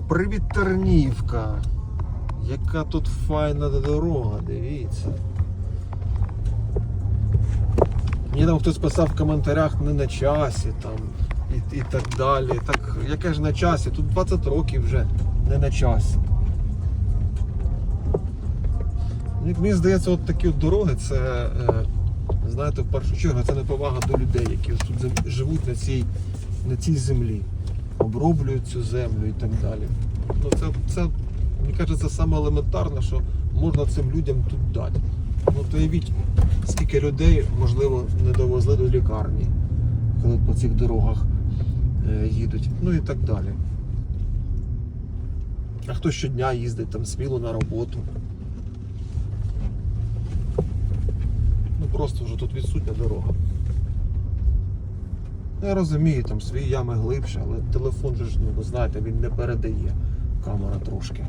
Привіт, Тернівка. Яка тут файна дорога, дивіться. Мені там хтось писав в коментарях не на часі там і, і так далі. Так яке ж на часі? Тут 20 років вже не на часі. Як мені здається, от такі от дороги це, е, знаєте, в першу чергу це неповага до людей, які тут живуть на цій, на цій землі, оброблюють цю землю і так далі. Ну, це, це, мені кажеться, саме елементарне, що можна цим людям тут дати. Ну, то уявіть, скільки людей, можливо, не довезли до лікарні, коли по цих дорогах е, їдуть, ну і так далі. А хто щодня їздить там сміло на роботу. Ну просто вже тут відсутня дорога. Я розумію, там свої ями глибше, але телефон же ж, ну знаєте, він не передає камера трошки.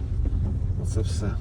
Оце все.